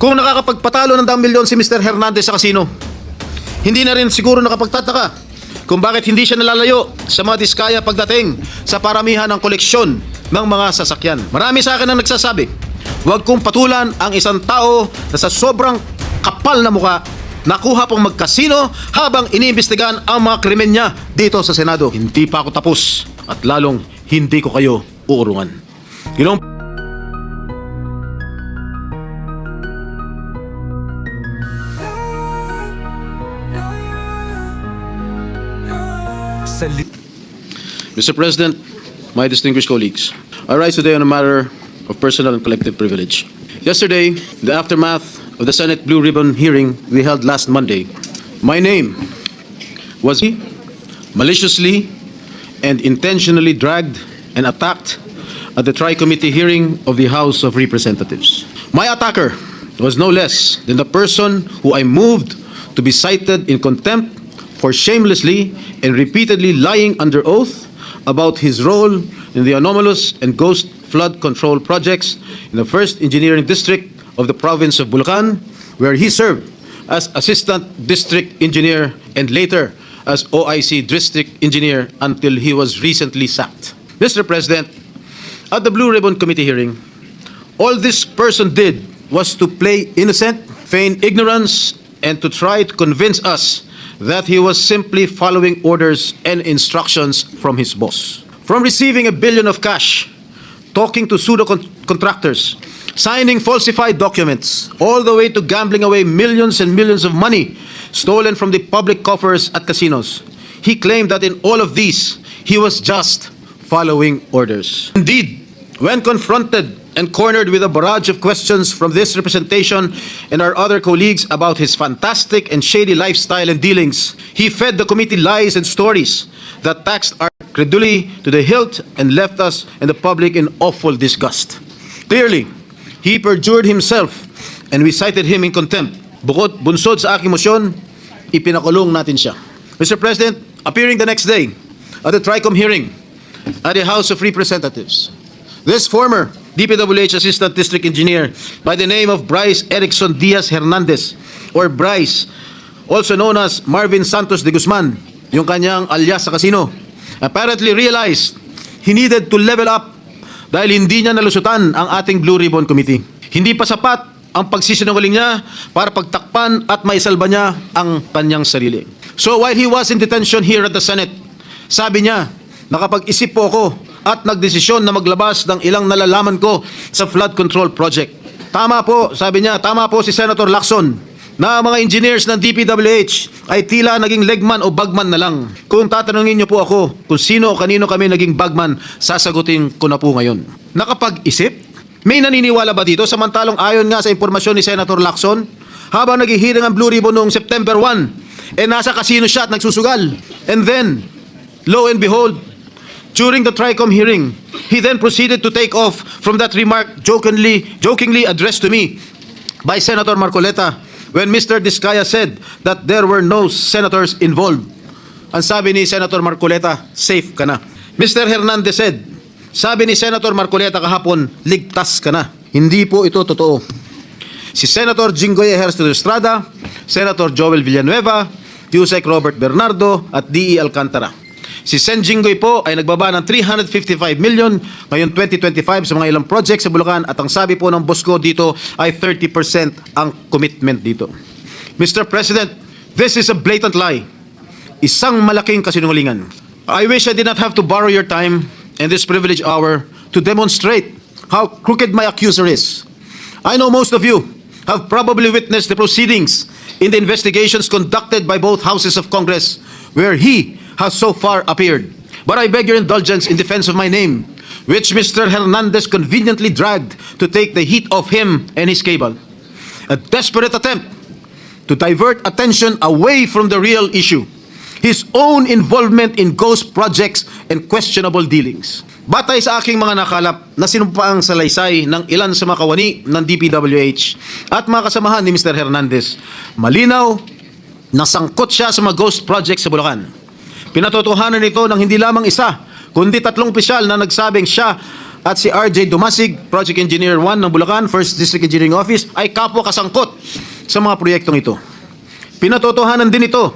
Kung nakakapagpatalo ng daang milyon si Mr. Hernandez sa kasino, hindi na rin siguro nakapagtataka kung bakit hindi siya nalalayo sa mga diskaya pagdating sa paramihan ng koleksyon ng mga sasakyan. Marami sa akin ang nagsasabi, huwag kong patulan ang isang tao na sa sobrang kapal na muka nakuha pong magkasino habang iniimbestigahan ang mga krimen niya dito sa Senado. Hindi pa ako tapos at lalong hindi ko kayo uurungan. Ginoong Mr. President, my distinguished colleagues, I rise today on a matter of personal and collective privilege. Yesterday, the aftermath of the Senate Blue Ribbon hearing we held last Monday, my name was maliciously and intentionally dragged and attacked at the Tri-Committee hearing of the House of Representatives. My attacker was no less than the person who I moved to be cited in contempt for shamelessly and repeatedly lying under oath about his role in the anomalous and ghost flood control projects in the first engineering district of the province of Bulacan, where he served as assistant district engineer and later as OIC district engineer until he was recently sacked. Mr. President, at the Blue Ribbon Committee hearing, all this person did was to play innocent, feign ignorance, and to try to convince us that he was simply following orders and instructions from his boss. From receiving a billion of cash, talking to pseudo contractors, signing falsified documents, all the way to gambling away millions and millions of money stolen from the public coffers at casinos. He claimed that in all of these, he was just following orders. Indeed, when confronted and cornered with a barrage of questions from this representation and our other colleagues about his fantastic and shady lifestyle and dealings, he fed the committee lies and stories that taxed our credulity to the hilt and left us and the public in awful disgust. Clearly, he perjured himself and we cited him in contempt. Bukod bunsod sa aking motion, ipinakulong natin siya. Mr. President, appearing the next day at the TRICOM hearing at the House of Representatives, this former DPWH Assistant District Engineer by the name of Bryce Erickson Diaz Hernandez or Bryce, also known as Marvin Santos de Guzman, yung kanyang alias sa casino, apparently realized he needed to level up dahil hindi niya nalusutan ang ating Blue Ribbon Committee. Hindi pa sapat ang pagsisinungaling niya para pagtakpan at maisalba niya ang kanyang sarili. So while he was in detention here at the Senate, sabi niya, nakapag-isip po ako at nagdesisyon na maglabas ng ilang nalalaman ko sa flood control project. Tama po, sabi niya, tama po si Senator Lacson na mga engineers ng DPWH ay tila naging legman o bagman na lang. Kung tatanungin niyo po ako kung sino o kanino kami naging bagman, sasagutin ko na po ngayon. Nakapag-isip? May naniniwala ba dito samantalong ayon nga sa impormasyon ni Senator Lacson habang naghihiring ang Blue Ribbon noong September 1 eh nasa casino siya at nagsusugal. And then, lo and behold, During the TRICOM hearing, he then proceeded to take off from that remark jokingly, jokingly addressed to me by Senator Marcoleta when Mr. Discaya said that there were no senators involved. Ang sabi ni Senator Marcoleta, safe ka na. Mr. Hernandez said, sabi ni Senator Marcoleta kahapon, ligtas ka na. Hindi po ito totoo. Si Senator Jinggoy Ejercito de Estrada, Senator Joel Villanueva, Yusek Robert Bernardo at D.E. Alcantara. Si Sen Jinggoy po ay nagbaba ng 355 million ngayon 2025 sa mga ilang projects sa Bulacan at ang sabi po ng boss ko dito ay 30% ang commitment dito. Mr. President, this is a blatant lie. Isang malaking kasinungalingan. I wish I did not have to borrow your time in this privileged hour to demonstrate how crooked my accuser is. I know most of you have probably witnessed the proceedings in the investigations conducted by both houses of Congress where he has so far appeared. But I beg your indulgence in defense of my name, which Mr. Hernandez conveniently dragged to take the heat off him and his cable. A desperate attempt to divert attention away from the real issue, his own involvement in ghost projects and questionable dealings. Batay sa aking mga nakalap na sinumpaang salaysay ng ilan sa mga kawani ng DPWH at mga kasamahan ni Mr. Hernandez, malinaw na sangkot siya sa mga ghost projects sa Bulacan. Pinatotohanan nito ng hindi lamang isa, kundi tatlong opisyal na nagsabing siya at si RJ Dumasig, Project Engineer 1 ng Bulacan, First District Engineering Office, ay kapwa kasangkot sa mga proyektong ito. Pinatotohanan din ito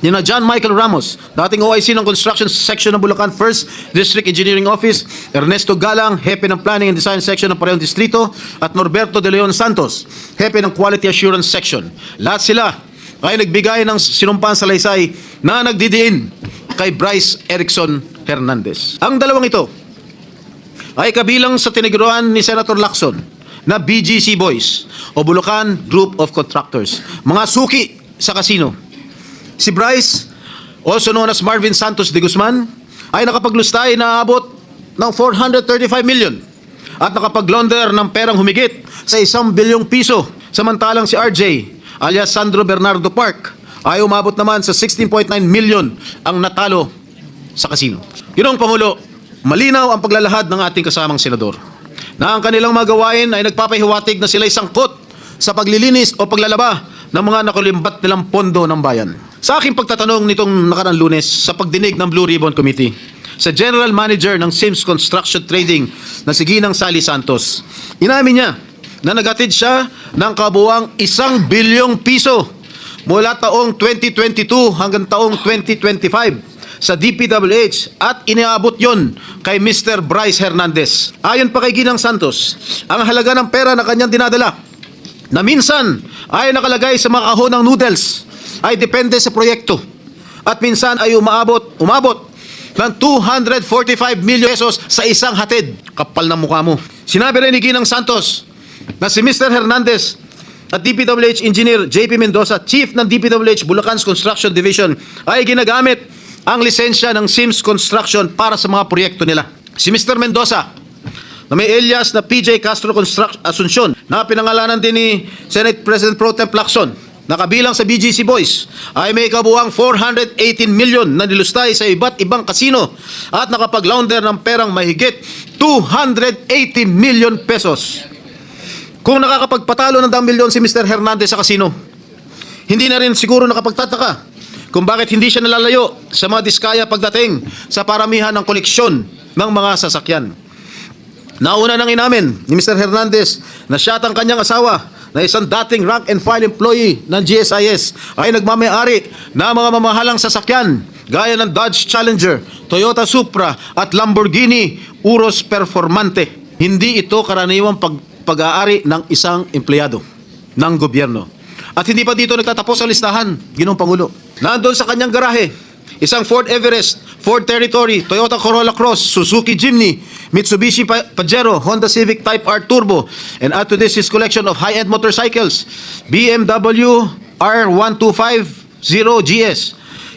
ni na John Michael Ramos, dating OIC ng Construction Section ng Bulacan First District Engineering Office, Ernesto Galang, Hepe ng Planning and Design Section ng Parehong Distrito, at Norberto De Leon Santos, Hepe ng Quality Assurance Section. Lahat sila ay nagbigay ng sinumpaan sa laysay na nagdidiin kay Bryce Erickson Hernandez. Ang dalawang ito ay kabilang sa tiniguruan ni Senator Lacson na BGC Boys o Bulacan Group of Contractors. Mga suki sa kasino. Si Bryce, also known as Marvin Santos de Guzman, ay nakapaglustay na abot ng 435 million at nakapag-launder ng perang humigit sa isang bilyong piso. Samantalang si RJ, alias Sandro Bernardo Park, ay umabot naman sa 16.9 million ang natalo sa kasino. Ginong Pangulo, malinaw ang paglalahad ng ating kasamang senador na ang kanilang mga gawain ay nagpapahiwatig na sila'y sangkot sa paglilinis o paglalaba ng mga nakulimbat nilang pondo ng bayan. Sa aking pagtatanong nitong nakarang lunes sa pagdinig ng Blue Ribbon Committee, sa General Manager ng Sims Construction Trading na si Ginang Sally Santos, inamin niya na nagatid siya ng kabuang isang bilyong piso mula taong 2022 hanggang taong 2025 sa DPWH at iniabot yon kay Mr. Bryce Hernandez. Ayon pa kay Ginang Santos, ang halaga ng pera na kanyang dinadala na minsan ay nakalagay sa mga kahon ng noodles ay depende sa proyekto at minsan ay umaabot, umabot ng 245 million pesos sa isang hatid. Kapal ng mukha mo. Sinabi rin ni Ginang Santos na si Mr. Hernandez at DPWH Engineer JP Mendoza, Chief ng DPWH Bulacan's Construction Division, ay ginagamit ang lisensya ng Sims Construction para sa mga proyekto nila. Si Mr. Mendoza, na may alias na PJ Castro Construction Asuncion, na pinangalanan din ni Senate President Pro Tem Lacson, na sa BGC Boys, ay may kabuang 418 million na nilustay sa iba't ibang kasino at nakapag-launder ng perang mahigit 280 million pesos. Kung nakakapagpatalo ng 10 milyon si Mr. Hernandez sa kasino, hindi na rin siguro nakapagtataka kung bakit hindi siya nalalayo sa mga diskaya pagdating sa paramihan ng koleksyon ng mga sasakyan. Nauna nang inamin ni Mr. Hernandez na siya at ang kanyang asawa na isang dating rank and file employee ng GSIS ay nagmamayari na mga mamahalang sasakyan gaya ng Dodge Challenger, Toyota Supra at Lamborghini Urus Performante. Hindi ito karaniwang pag pag-aari ng isang empleyado ng gobyerno. At hindi pa dito nagtatapos ang listahan, Ginong Pangulo. Nandun sa kanyang garahe, isang Ford Everest, Ford Territory, Toyota Corolla Cross, Suzuki Jimny, Mitsubishi Pa- Pajero, Honda Civic Type R Turbo, and add to this his collection of high-end motorcycles, BMW R1250 GS,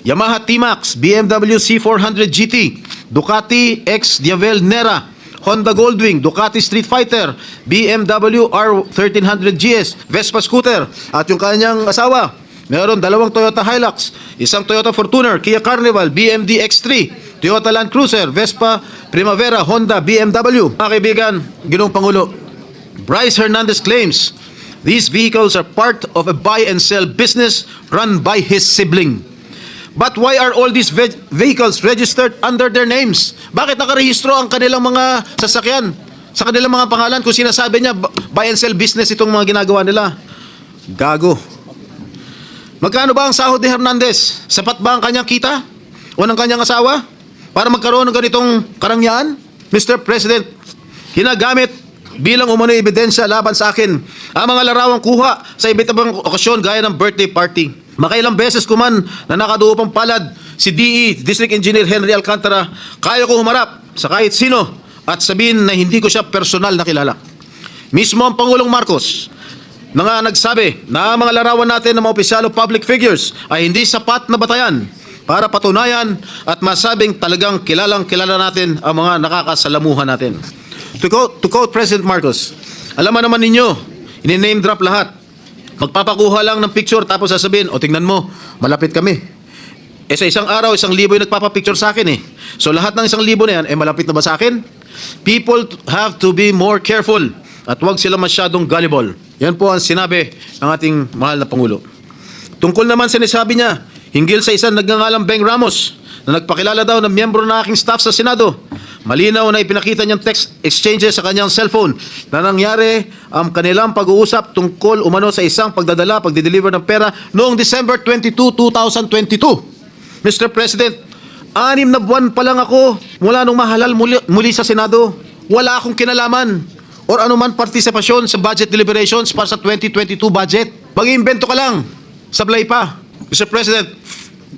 Yamaha T-Max, BMW C400 GT, Ducati X Diavel Nera, Honda Goldwing, Ducati Street Fighter, BMW R1300 GS, Vespa Scooter, at yung kanyang asawa, meron dalawang Toyota Hilux, isang Toyota Fortuner, Kia Carnival, BMD X3, Toyota Land Cruiser, Vespa, Primavera, Honda, BMW. Mga kaibigan, Ginong Pangulo, Bryce Hernandez claims these vehicles are part of a buy and sell business run by his sibling. But why are all these ve- vehicles registered under their names? Bakit nakarehistro ang kanilang mga sasakyan sa kanilang mga pangalan kung sinasabi niya bu- buy and sell business itong mga ginagawa nila? Gago. Magkano ba ang sahod ni Hernandez? Sapat ba ang kanyang kita? O ng kanyang asawa? Para magkaroon ng ganitong karangyaan? Mr. President, ginagamit bilang umano'y ebidensya laban sa akin ang mga larawang kuha sa iba't ibang okasyon gaya ng birthday party. Makailang beses ko man na nakaduo pang palad si DE, District Engineer Henry Alcantara, kaya ko humarap sa kahit sino at sabihin na hindi ko siya personal na kilala. Mismo ang Pangulong Marcos na nga nagsabi na ang mga larawan natin ng mga opisyal o public figures ay hindi sapat na batayan para patunayan at masabing talagang kilalang kilala natin ang mga nakakasalamuhan natin. To quote, to quote President Marcos, alam naman ninyo, ini-name drop lahat. Magpapakuha lang ng picture tapos sasabihin, o tingnan mo, malapit kami. Eh sa isang araw, isang libo yung nagpapapicture sa akin eh. So lahat ng isang libo na yan, eh malapit na ba sa akin? People have to be more careful at huwag sila masyadong gullible. Yan po ang sinabi ng ating mahal na Pangulo. Tungkol naman sa nasabi niya, hinggil sa isang nagngangalang Beng Ramos na nagpakilala daw ng miyembro ng aking staff sa Senado. Malinaw na ipinakita niyang text exchanges sa kanyang cellphone na nangyari ang kanilang pag-uusap tungkol umano sa isang pagdadala, pagdideliver ng pera noong December 22, 2022. Mr. President, anim na buwan pa lang ako mula nung mahalal muli, muli sa Senado. Wala akong kinalaman or anuman partisipasyon sa budget deliberations para sa 2022 budget. Mag-iimbento ka lang. Sablay pa. Mr. President,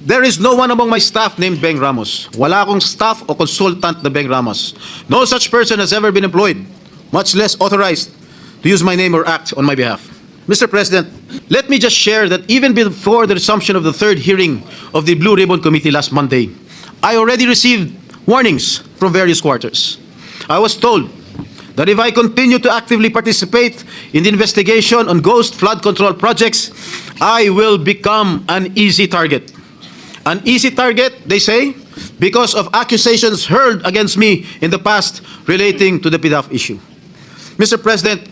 there is no one among my staff named Beng Ramos. Wala akong staff o consultant na Beng Ramos. No such person has ever been employed, much less authorized to use my name or act on my behalf. Mr. President, let me just share that even before the resumption of the third hearing of the Blue Ribbon Committee last Monday, I already received warnings from various quarters. I was told that if I continue to actively participate in the investigation on ghost flood control projects, I will become an easy target. An easy target, they say, because of accusations heard against me in the past relating to the PDAF issue. Mr. President,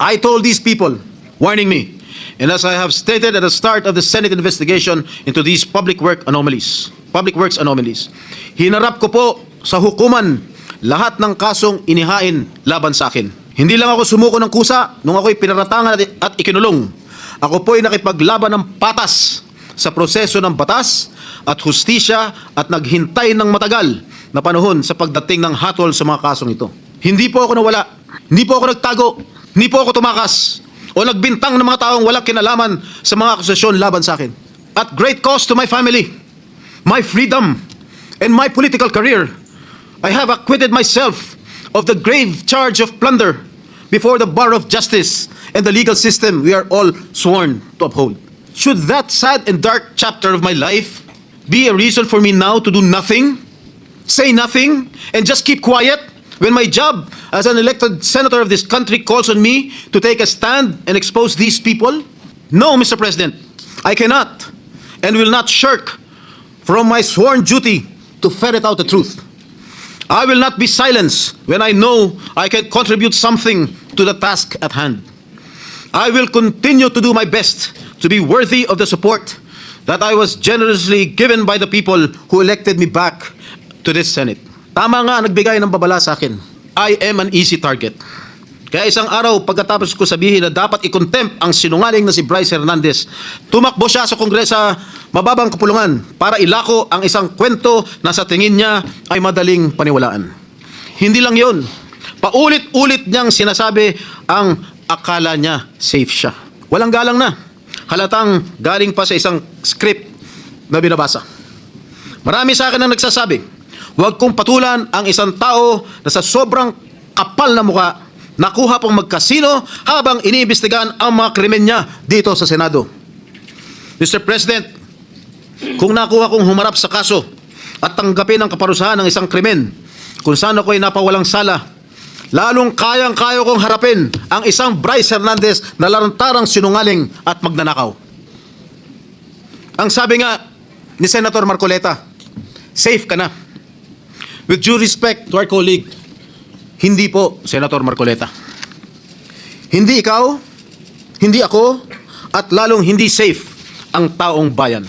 I told these people, warning me, and as I have stated at the start of the Senate investigation into these public work anomalies, public works anomalies, hinarap ko po sa hukuman lahat ng kasong inihain laban sa akin. Hindi lang ako sumuko ng kusa nung ako'y pinaratangan at- ikinulong. Ako po'y nakipaglaban ng patas sa proseso ng batas at hustisya at naghintay ng matagal na panahon sa pagdating ng hatol sa mga kasong ito. Hindi po ako nawala. Hindi po ako nagtago. Hindi po ako tumakas o nagbintang ng mga taong walang kinalaman sa mga akusasyon laban sa akin. At great cost to my family, my freedom, and my political career, I have acquitted myself of the grave charge of plunder before the bar of justice and the legal system we are all sworn to uphold. Should that sad and dark chapter of my life be a reason for me now to do nothing, say nothing, and just keep quiet when my job as an elected senator of this country calls on me to take a stand and expose these people? No, Mr. President, I cannot and will not shirk from my sworn duty to ferret out the truth. I will not be silenced when I know I can contribute something to the task at hand. I will continue to do my best to be worthy of the support that I was generously given by the people who elected me back to this Senate. Tama nga nagbigay ng babala sa akin. I am an easy target. Kaya isang araw pagkatapos ko sabihin na dapat i-contempt ang sinungaling na si Bryce Hernandez, tumakbo siya sa Kongresa mababang kapulungan para ilako ang isang kwento na sa tingin niya ay madaling paniwalaan. Hindi lang yon. Paulit-ulit niyang sinasabi ang akala niya safe siya. Walang galang na. Halatang galing pa sa isang script na binabasa. Marami sa akin ang nagsasabi, huwag kong patulan ang isang tao na sa sobrang kapal na muka, nakuha pang magkasino habang iniimbestigahan ang mga krimen niya dito sa Senado. Mr. President, kung nakuha kong humarap sa kaso at tanggapin ang kaparusahan ng isang krimen kung saan ako'y napawalang sala, lalong kayang-kaya kong harapin ang isang Bryce Hernandez na larantarang sinungaling at magnanakaw. Ang sabi nga ni Senator Marcoleta, safe ka na. With due respect to our colleague, hindi po, Senator Marcoleta. Hindi ikaw, hindi ako, at lalong hindi safe ang taong bayan.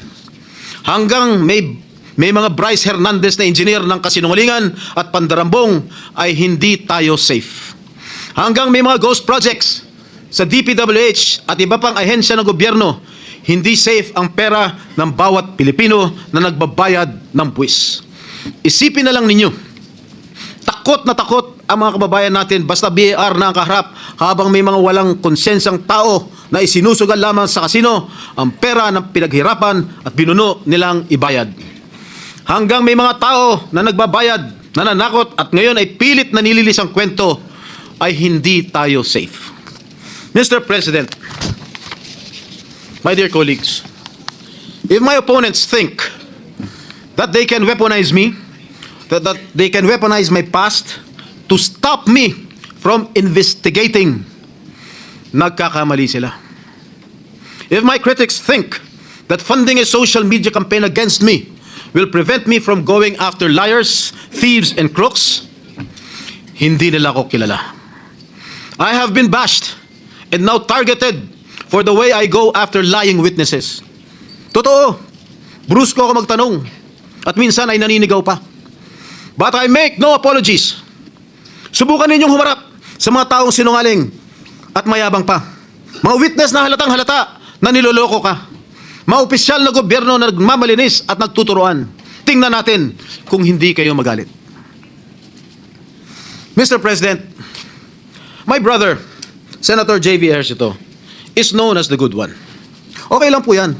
Hanggang may may mga Bryce Hernandez na engineer ng kasinungalingan at pandarambong ay hindi tayo safe. Hanggang may mga ghost projects sa DPWH at iba pang ahensya ng gobyerno, hindi safe ang pera ng bawat Pilipino na nagbabayad ng buwis. Isipin na lang ninyo, takot na takot ang mga kababayan natin basta BAR na ang kaharap habang may mga walang konsensang tao na isinusugal lamang sa kasino ang pera ng pinaghirapan at binuno nilang ibayad. Hanggang may mga tao na nagbabayad, nananakot at ngayon ay pilit na nililis ang kwento ay hindi tayo safe. Mr. President, my dear colleagues, if my opponents think that they can weaponize me, that, that they can weaponize my past to stop me from investigating, nagkakamali sila. If my critics think that funding a social media campaign against me will prevent me from going after liars, thieves, and crooks, hindi nila ako kilala. I have been bashed and now targeted for the way I go after lying witnesses. Totoo, brusko ako magtanong at minsan ay naninigaw pa. But I make no apologies. Subukan ninyong humarap sa mga taong sinungaling at mayabang pa. Mga witness na halatang halata na niloloko ka. Mga opisyal na gobyerno na nagmamalinis at nagtuturoan. Tingnan natin kung hindi kayo magalit. Mr. President, my brother, Senator J.V. Ejercito, is known as the good one. Okay lang po yan.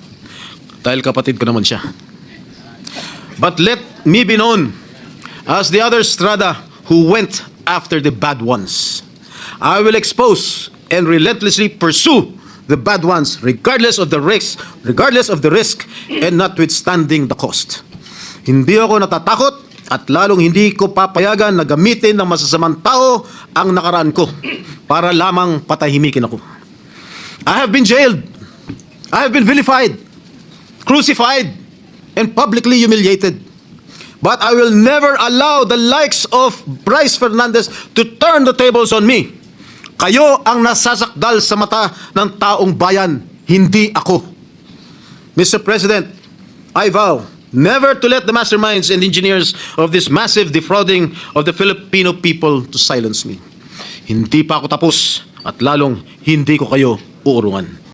Dahil kapatid ko naman siya. But let me be known as the other Strada who went after the bad ones. I will expose and relentlessly pursue the bad ones regardless of the risk, regardless of the risk and notwithstanding the cost. Hindi ako natatakot at lalong hindi ko papayagan na gamitin ng masasamang tao ang nakaraan ko para lamang patahimikin ako. I have been jailed. I have been vilified, crucified, and publicly humiliated. But I will never allow the likes of Bryce Fernandez to turn the tables on me. Kayo ang nasasakdal sa mata ng taong bayan, hindi ako. Mr. President, I vow never to let the masterminds and engineers of this massive defrauding of the Filipino people to silence me. Hindi pa ako tapos at lalong hindi ko kayo uurungan.